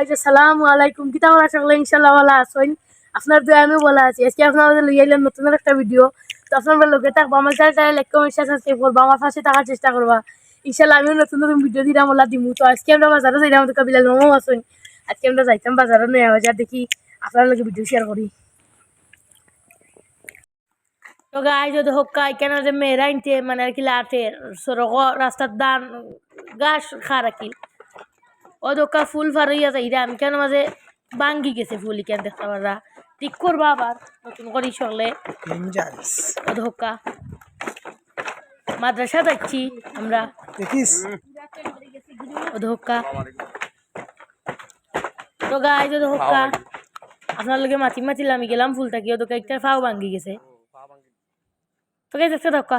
Guys আসসালামু আলাইকুম কিতা বলা সকলে ইনশাল্লাহ ভালো আছেন। আপনার দয়া আমি বলা আছি। আজকে আপনার লইয়া এলাম নতুন একটা ভিডিও তো আপনার লোকে থাকব। আমার চ্যানেলটা লাইক কমেন্ট শেয়ার করব। আমার পাশে থাকার চেষ্টা করবা। ইনশাল্লাহ আমিও নতুন নতুন ভিডিও দিলাম, ওলা দিমু। তো আজকে আমরা বাজারে যাইলাম, আমাদের কাবিলাল মামা আছেন আজকে আমরা যাইতাম বাজারে, নয়া বাজার দেখি আপনার লোকে ভিডিও শেয়ার করি। তো যদি হোক কেন যে মেয়েরা ইনতে মানে আর কি লাটে সড়ক, রাস্তার দান গাছ খা রাখি ও দোকা ফুল ফারইয়া যাই আমি কেন মাঝে বাঙ্গি গেছে ফুল কেন দেখতে পারা ঠিক করবা আবার নতুন করি চলে ও ধোকা মাদ্রাসা যাচ্ছি আমরা। দেখিস? ও ধোকা তো গাই যদি হোকা আপনার লগে মাতি মাতিলাম গেলাম ফুল থাকি। ও দোকা একটা ফাও ভাঙ্গি গেছে। তো গাই দেখতে ধোকা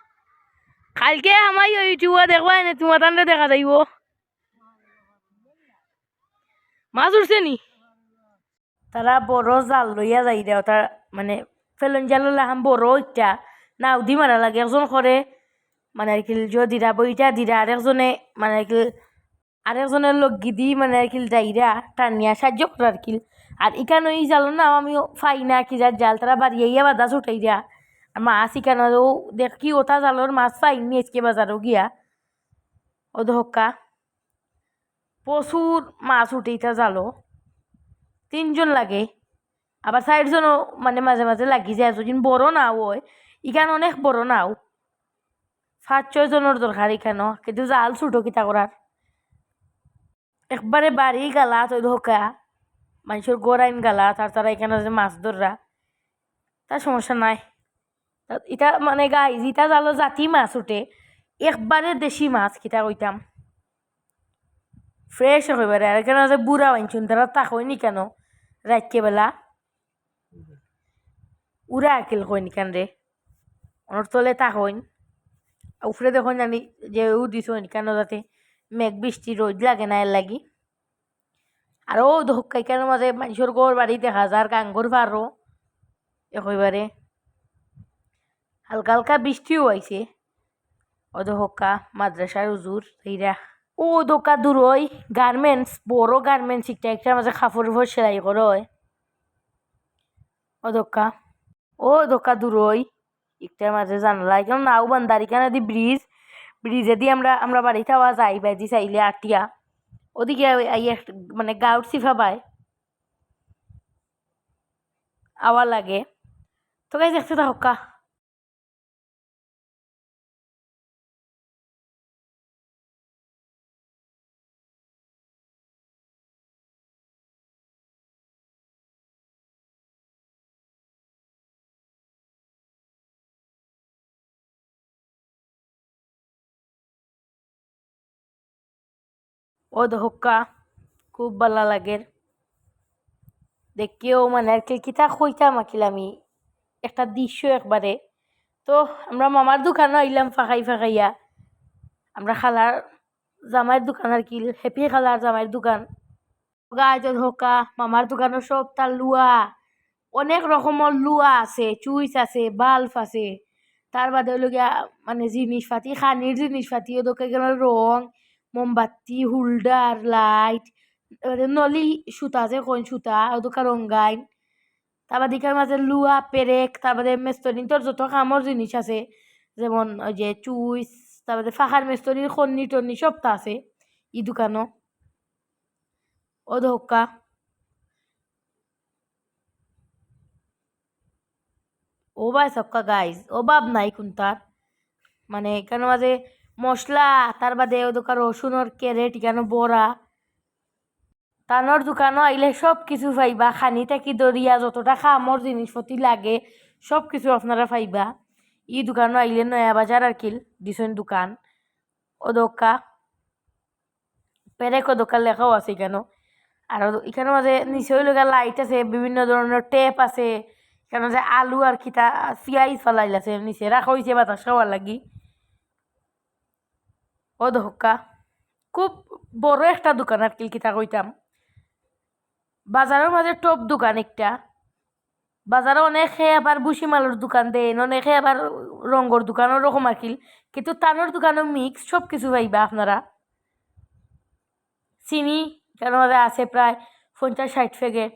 কালকে আমার ইউটিউবে দেখবা, এনে তোমার তান্ডে দেখা যাইব মাছ উঠছে নি? তারা বড় জাল লইয়া যাই দেও তার মানে ফেলন জাল লাহাম বড় ইটা না উদি মারা লাগে, একজন করে মানে আর কি যো দিরা বইটা দিরা আর একজনে মানে আর কি আরেকজনের লোক গিদি মানে আর কি যাইরা টানিয়া, সাহায্য করে আর কি আর ইকানো এই জাল না আমি ফাই না কি যার জাল তারা বাড়িয়ে বাদা ছুটাই দিয়া। ও দেখ কি ওটা জালর মাছ পাইনি আজকে বাজারও গিয়া ও ধক্কা প্রচুর মাছ উঠে ইটা জালো তিনজন লাগে আবার চারজনও মানে মাঝে মাঝে লাগি যায় যদি বড় নাও হয় ইখান অনেক বড় নাও পাঁচ ছয় জনের দরকার এখানেও কিন্তু জাল ছুটো কিতা করার একবারে বাড়ি গালা তো ধোকা মানুষের গোড়াইন গালা তার তারা এখানে যে মাছ ধররা তার সমস্যা নাই ইটা মানে গাই ইটা জালো জাতি মাছ উঠে একবারে দেশি মাছ কিতা কইতাম। ফ্রেশ হইবারে আর এখানে যে বুড়া বানছুন তারা তাকইনি কেন? রাতকে বেলা। উড়া আকিল কইন কেন রে ওনার তলে তাকইন উফরে দেখুন জানি যে উ দিছইন কেন যাতে মেঘ বৃষ্টি রোদ লাগে না এর লাগি। আর ও ধক্কাই কেন মাঝে মানুষের গোর বাড়ি দেখা যার গাঙ্গর পারো একইবারে হালকা হালকা বৃষ্টিও আইছে। ও ধক্কা মাদ্রাসার উজুর এইরা। ও দোকা দূরই গার্মেন্টস বড় গার্মেন্টস একটা একটার মাঝে কাপড় উপর সেলাই করে ও দোকা ও দোকা দূরই একটার মাঝে জানালা, এখানে নাও বান্দারি কেন দি ব্রিজ ব্রিজে দিয়ে আমরা আমরা বাড়িতে আওয়া যাই বাইদি চাইলে আটিয়া। ওদিকে মানে গাউট সিফা পায় আওয়া লাগে। তো গাই দেখতে থাকা ও ধোক্কা খুব ভালো লাগে। দেখিও মানে আর কি কিতা কইতাম আকিল আমি, একটা দৃশ্য একবারে। তো আমরা মামার দোকানও আইলাম ফাঁকাই ফাঁকাইয়া। আমরা খালার জামাইয়ের দোকান আর কি হ্যাপি খালার জামাইয়ের দোকান। গাছ ধোকা মামার দোকানও সব তার লুয়া অনেক রকমের লুয়া আছে চুইস আছে, বাল্ব আছে। তার বাদে গিয়া মানে জিনিসপাতি খানির জিনিসপাতি ওদেরকে গেল রং মোমবাতি, হোল্ডার, লাইট নলি সুতা যে কোন সুতা ওদোকা রঙ্গাইন তারপর দিকের মাঝে লুয়া, পেরেক, তারপরে মেস্তরিন, তোর যত কামর জিনিস আছে, যেমন ওই যে চুইস, তারপরে ফাঁকার মেস্তরির খন্নি টন্নি সবটা আছে, ই দোকানও। ও ধোকা ও ভাই সবকা গাইজ ও অভাব নাই কোনটার। মানে এখানে মাঝে মশলা, তার বাদে ও দোকান রসুনের ক্যারেট এখানে বড়া। তানোর দোকানও আইলে সব কিছু পাইবা খানি থাকি দরিয়া যতটা খামর জিনিসপাতি লাগে সব কিছু আপনারা পাইবা। ই দোকানও আইলে নয়া বাজার আর কিল, দিছেন দোকান। ও দোকা, পেরেকো দোকান লেখাও আছে এখানে। আর এখানে মাঝে নিচে হইল গিয়া লাইট আছে, বিভিন্ন ধরনের টেপ আছে। এখানে যে আলু আর কিতা, পিঁয়াজ ফেলাইল আছে, নিচে রাখা হয়েছে বাতাস খাওয়ার লাগি। ও দহকা খুব বড় একটা দোকান আর কি, কিতা কইতাম। বাজারের মাঝে টপ দোকান একটা। বাজারে অনেকে আবার বুসি মালের দোকান দেন অনেকে আবার রঙ্গর দোকান ওরকম আর কিন্তু তানোর দোকানও মিক্স সব কিছু পাইবা আপনারা। চিনি কেন মাঝে আছে প্রায় পঞ্চাশ ষাট প্যাকেট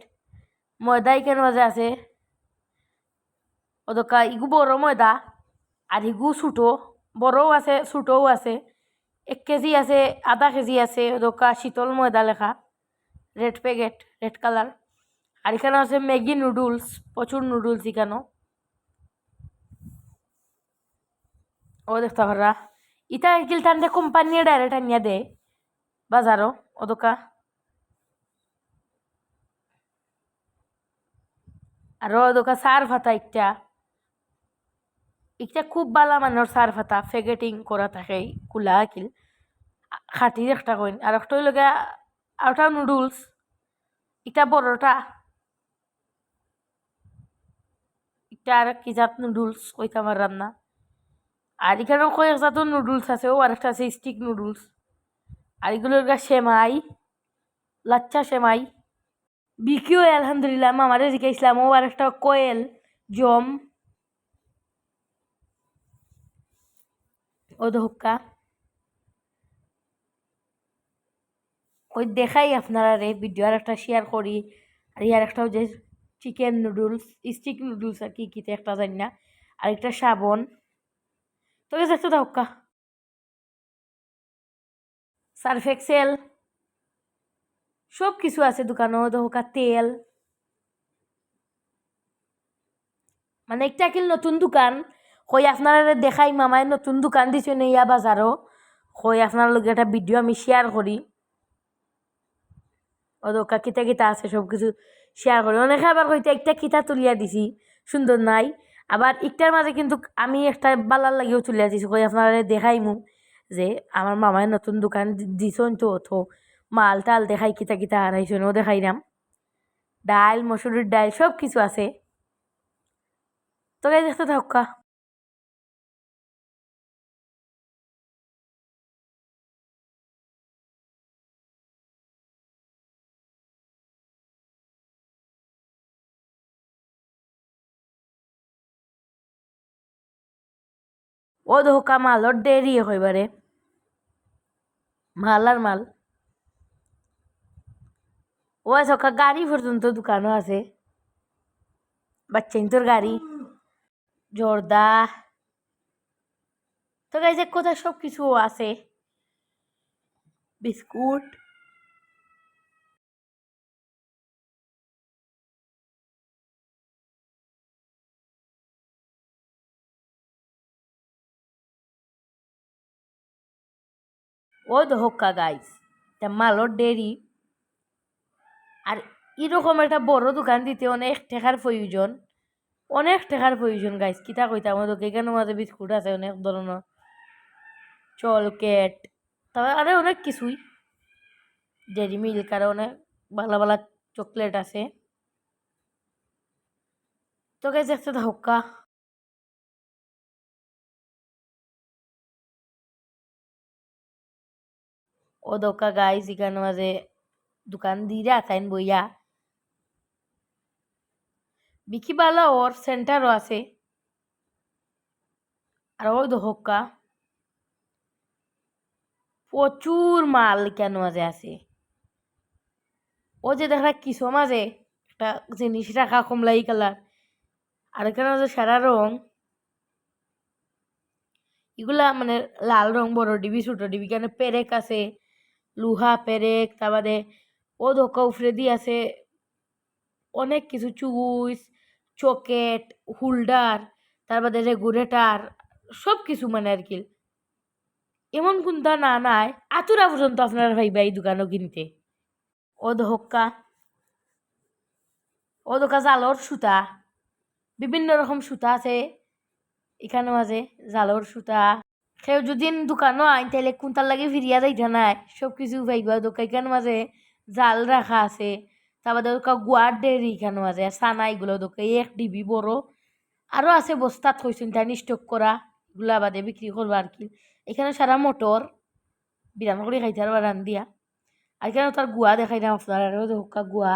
ময়দাই কেন মাঝে আছে। ওদকা ইগু বড় ময়দা, আর ইগু ছুটো, বড়ও আছে, ছোটও আছে। এক কেজি আছে, আধা কেজি আছে ওদকা শীতল ময়দা লেখা রেড প্যাকেট রেড কালার আর এখানে আছে ম্যাগি নুডলস প্রচুর নুডলস এখানেও। ও দেখতে পারা ইটা একিল তান্ডে কোম্পানি ডাইরেক্ট আনিয়া দে, বাজারও ওদকা আর ওদকা সার ভাতা একটা। একটা খুব বালা মানের সার ভাতা ফেগেটিং করা থাকে, কুলা আকিল খাটি একটা কইন। আর একটা হইল গিয়া আর ওটা নুডলস এটা বড়টা এটা আর কি জাত নুডলস কইতে আমার রান্না আর এখানেও কয়েক জাত নুডলস আছে ও আরেকটা আছে স্টিক নুডলস আর এগুলোর গা সেমাই লাচ্চা সেমাই বিকিও, আলহামদুলিল্লাহ মামারে শিখাইছিলাম ও আরেকটা কোয়েল, জম। ও ধোক্কা ওই দেখাই আপনারা রে ভিডিও আর একটা শেয়ার করি। আর ইয়ার একটা যে চিকেন নুডলস স্টিক নুডলস আর কি কিতে একটা জানি না। আর একটা সাবন তো গেছে একটা ধক্কা সার্ফ এক্সেল সব কিছু আছে দোকানও ধোকা তেল। মানে একটা কিল নতুন দোকান কই আপনারা দেখাই মামায় নতুন দোকান দিছে ইয়া বাজারও। কই আপনার লগে একটা ভিডিও আমি শেয়ার করি। ও দোকা কিতা কিতা আছে, সব কিছু শেয়ার করি। অনেকে আবার কইতে, একটা কিতা তুলিয়া দিছি, সুন্দর নাই। আবার একটার মাঝে কিন্তু আমি একটা বালার লাগিয়েও তুলিয়া দিছি, কই আপনারা দেখাইমু যে আমার মামায় নতুন দোকান দিছন তো তো মাল টাল দেখাই, কিতা কিতা হারাইছন ও দেখাইলাম ডাল মসুরির ডাল সব কিছু আছে। তো গাই দেখতে থাকা ও ধোকা মালর দেরি হইবারে মাল আর মাল। ও সকা গাড়ি পর্যন্ত দোকানও আছে। বাচ্চা তোর গাড়ি। জর্দা। তো গাই যে কোথায় সব কিছু আছে? বিস্কুট। ও ধোকা গাইস তা মালর ডেরি আর এরকম একটা বড় দোকান দিতে অনেক টেকার প্রয়োজন অনেক টেকার প্রয়োজন গাইস কিতা কইতা আমাদের এখানে মাঝে বিস্কুট আছে, অনেক ধরনের চলকেট তবে আরে অনেক কিছুই। ডেরি মিল্ক আর অনেক ভালো ভালো চকলেট আছে। তো গাইস একটা ধোকা ও দোকা গাইস এখানে মাঝে দোকান দিয়ে তাইন বইয়া বিকি বালা ওর সেন্টারও আছে আর ওই দোহকা প্রচুর মাল কেন মাঝে আছে ও যে দেখা কিসো মাঝে একটা জিনিস রাখা কমলাই কালার আর এখানে যে সারা রং এগুলা মানে লাল রং বড় ডিবি ছোট ডিবি কেন পেরেক আছে লুহা, পেরেক তারপরে ও ধোকা উফরে দিয়ে আছে, অনেক কিছু, চুইস, চকেট, হোল্ডার তারপরে রেগুলেটার সব কিছু মানে আর কি। এমন কোনটা না নাই আতুরা পর্যন্ত আপনারা ভাইবা এই দোকানও কিনতে। ও ধোক্কা ও দোকা জালর সুতা, বিভিন্ন রকম সুতা আছে, এখানেও আছে জালর সুতা। সেও যদি দোকানও আইন তাইলে কোনটার লাগে ফিরিয়া যাইতা নাই? সব কিছু পাইবা দোকাইকার মাঝে জাল রাখা আছে। তারপরে গুয়ার ডেরি এখানে মাঝে সানা এগুলো দোকাই এক ডিবি বড়। আরও আছে বস্তাত কইছেন তাই স্টক করা এগুলা বাদে বিক্রি করবা আর কি। এখানে সারা মোটর বিরান করে খাইতে আর রান্ধিয়া আর এখানে তার গুয়া দেখাই না আপনার আরও দোকা গুয়া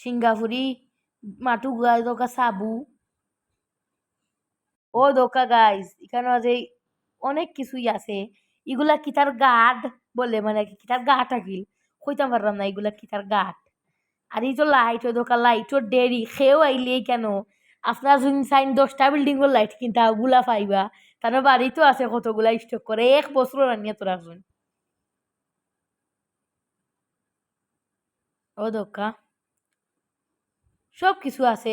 সিঙ্গাপুরি মাটু গুয়া দোকা সাবু ও দোকা গাইজ এখানে আছে অনেক কিছুই আছে। এগুলা কিতার গাঠ বলে? মানে কি কিতার গাঠ আকিল কইতাম পারলাম না এগুলা কিতার গাঠ আর এই তো লাইট ও দোকা লাইট ও ডেরি খেয়েও আইলে কেন? আপনার যদি চাইন দশটা বিল্ডিংয়ের লাইট কিনতে ওগুলা পাইবা। তার বাড়িতেও আছে কতগুলা স্টক করে, এক বছর রানিয়ে তো রাখবেন ও দোকা। সব কিছু আছে।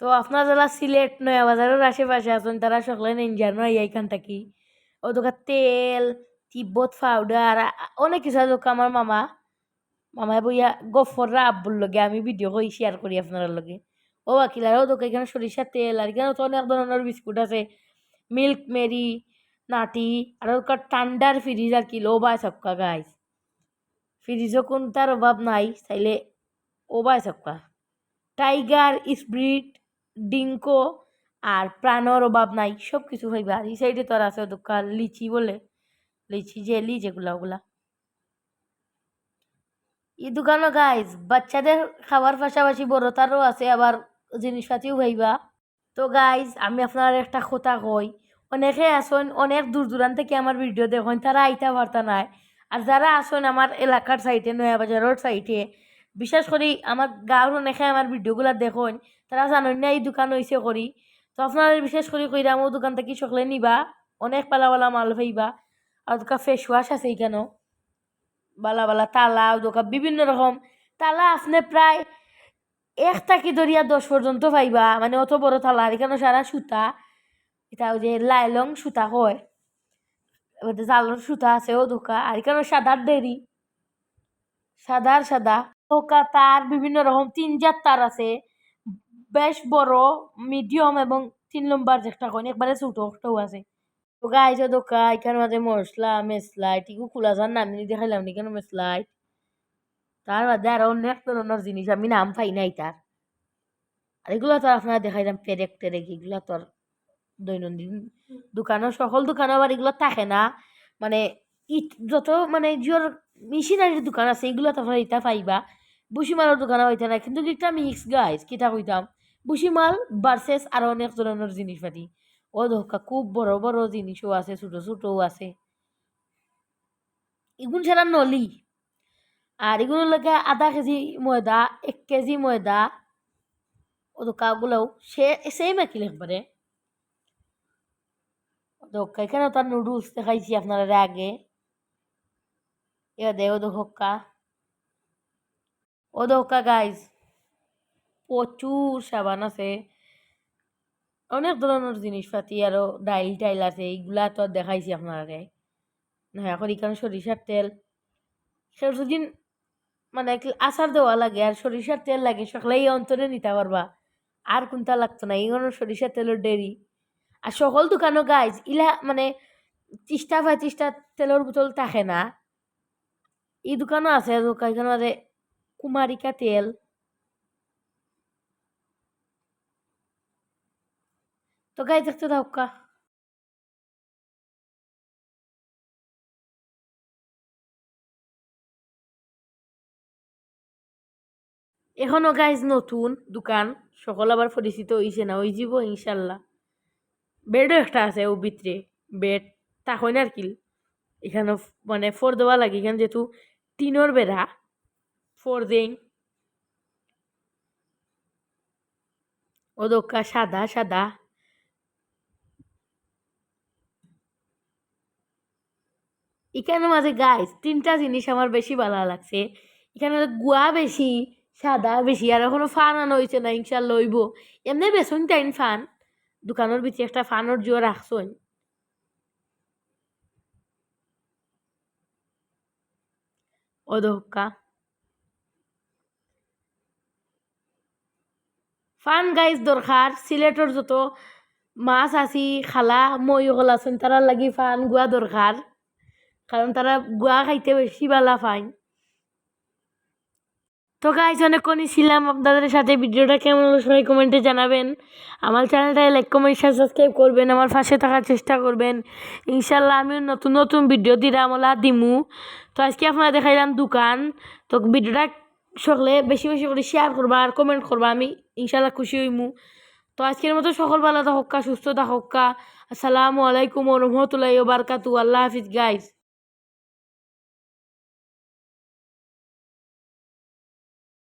তো আপনার যারা সিলেট নয়া বাজারের আশেপাশে আছেন, তারা সকলে নিন নয় এইখান থাকি। ও দোকান তেল, তিব্বত পাউডার অনেক কিছু আছে। আমার মামা মামায় বইয়া গফররা আব্বুর লগে আমি ভিডিও করি শেয়ার করি আপনার লগে। ও আকিলার ও দোকান এখানে সরিষার তেল, আর এখানে তো অনেক ধরনের বিস্কুট আছে। মিল্ক মেরি, নাটি, আর ওর ঠান্ডার ফ্রিজ আর কি লো বাই সবকা গাইস ফ্রিজও কোন তার অভাব নাই, তাইলে ও বাই সবকা টাইগার স্প্রিট ডিঙ্কো আর প্রাণর অভাব নাই সব কিছু হইবা। আর এই সাইডে তোর আছে দোকান লিচি বলে, লিচি, জেলি যেগুলা ওগুলা। এই দোকানও গাইজ বাচ্চাদের খাবার পাশাপাশি বড় তারও আছে, আবার জিনিসপাতিও ভাইবা তো গাইজ আমি আপনার একটা কথা কই, অনেকে আসন, অনেক দূর দূরান্ত থেকে আমার ভিডিও দেখেন, তারা আইতা পারতা নাই। আর যারা আসন আমার এলাকার সাইডে নয়াবাজারের সাইডে বিশেষ করে আমার গাঁর অনেকে আমার ভিডিওগুলো দেখুন তারা জানেন না এই দোকান হয়েছে করি তো আপনারা বিশেষ করে কইরা আমার দোকান থেকে সকলে নিবা? অনেক পালা পালা মাল পাইবা। আর দোকান ফেস ওয়াশ আছে এখানেও বালা বালা তালা দোকান বিভিন্ন রকম তালা আপনি প্রায় এক থাকি ধরিয়া দশ পর্যন্ত পাইবা। মানে অত বড় তালা এখানে সারা সুতা। এটা ওই যে লাইলং সুতা হয় জালর সুতা আছে ও দোকা। আর এখানে সাদার দেরি সাদার সাদা। নৌকা তার, বিভিন্ন রকম তিন জাত তার আছে। বেশ বড় মিডিয়াম এবং তিন নম্বর যেটা কোন একবারে ছোটো একটাও আছে। তো গাইছে দোকা এখানে মাঝে মশলা মেসলাইট এগুলো খোলা যান নাম দেখাইলাম নি কেন মেসলাইট তার বাদে আরও অনেক ধরনের জিনিস, আমি নাম পাই নাই তার। আর এগুলো তো আপনারা দেখাইলাম, পেরেক টেরেক, এগুলো তো আর দৈনন্দিন দোকানও, সকল দোকানও আবার এগুলো থাকে না। মানে ইট, যত মানে জিওর মেশিনারির দোকান আছে, এগুলো তো আপনারা ইটা পাইবা। বুসিমালের দোকানে হইতে না কিন্তু একটা মিক্স গাইজ কিতা কইতাম? বুসিমাল ভার্সেস আরও অনেক ধরনের জিনিসপাতি ও ধোকা খুব বড় বড় জিনিসও আছে, ছোট ছোটও আছে। এগুলো ছাড়া নলি। আর এগুলো লাগে আধা কেজি ময়দা, এক কেজি ময়দা, ও দোকাগুলোও সে সেম একই একবারে দোকা এখানে তার নুডলস দেখাইছি আপনারা আগে। এ দেও দোকা ও দোকা গাইজ প্রচুর সাবান আছে। অনেক ধরনের জিনিসপাতি আরও ডাইল টাইল আছে, এইগুলা তো দেখাইছি আপনারে না, এখন এখানে সরিষার তেল। সেদিন মানে আচার দেওয়া লাগে আর সরিষার তেল লাগে সকলে এই অন্তরে নিতে পারবা। আর কোনটা লাগতো না, এইগুলো সরিষার তেলের ডেরি আর সকল দোকানও গাইজ ইলা মানে তিস্তা তিস্তা তেলের বোতল থাকে না। এই দোকানও আছে দোকান আছে কুমারিকা তেল। তো গাই দেখতে দাও কা। এখনও গাইজ নতুন দোকান, সকল আবার পরিচিত হয়েছে না ওই যাব ইনশাল্লাহ। বেডও একটা আছে ও ভিতরে, বেড তাকই আর কি। এখানে মানে ফোর দেওয়া লাগে, এখানে যেহেতু টিনের বেড়া, ফোর দেই। ও দোকা সাদা সাদা। এখানে মাঝে গাইস তিনটা জিনিস আমার বেশি ভালো লাগছে। এখানে গুয়া বেশি, সাদা বেশি, আর এখনও ফান আনো হয়েছে না ইনশাল্লাহ লইব এমনি বেসন টাইন ফান দোকানের ভিতরে একটা ফানোর জোর রাখছন দোকা ফান গাইজ দরকার, সিলেটর যত মাছ আছি, খালা, মই হল আছেন তারা লাগি ফান গুয়া দরকার। কারণ তারা গুয়া খাইতে বেশি ভালা ফাইন তো গাইজ অনেকক্ষণই ছিলাম আপনাদের সাথে। ভিডিওটা কেমন হলো সবাই কমেন্টে জানাবেন। আমার চ্যানেলটায় লাইক কমেন্ট সাবস্ক্রাইব করবেন। আমার পাশে থাকার চেষ্টা করবেন। ইনশাল্লাহ আমিও নতুন নতুন ভিডিও দিলাম, ওলা দিমু। তো আজকে আপনারা দেখাইলাম দোকান। তো ভিডিওটা সকলে বেশি বেশি করে শেয়ার করবা আর কমেন্ট করবা, আমি ইনশাল্লাহ খুশি হইমু। তো আজকের মতো সকল ভালো থাকা সুস্থ থাকা আসসালামু আলাইকুম রহমতুল্লাহ বারকাতু আল্লাহ হাফিজ গাইজ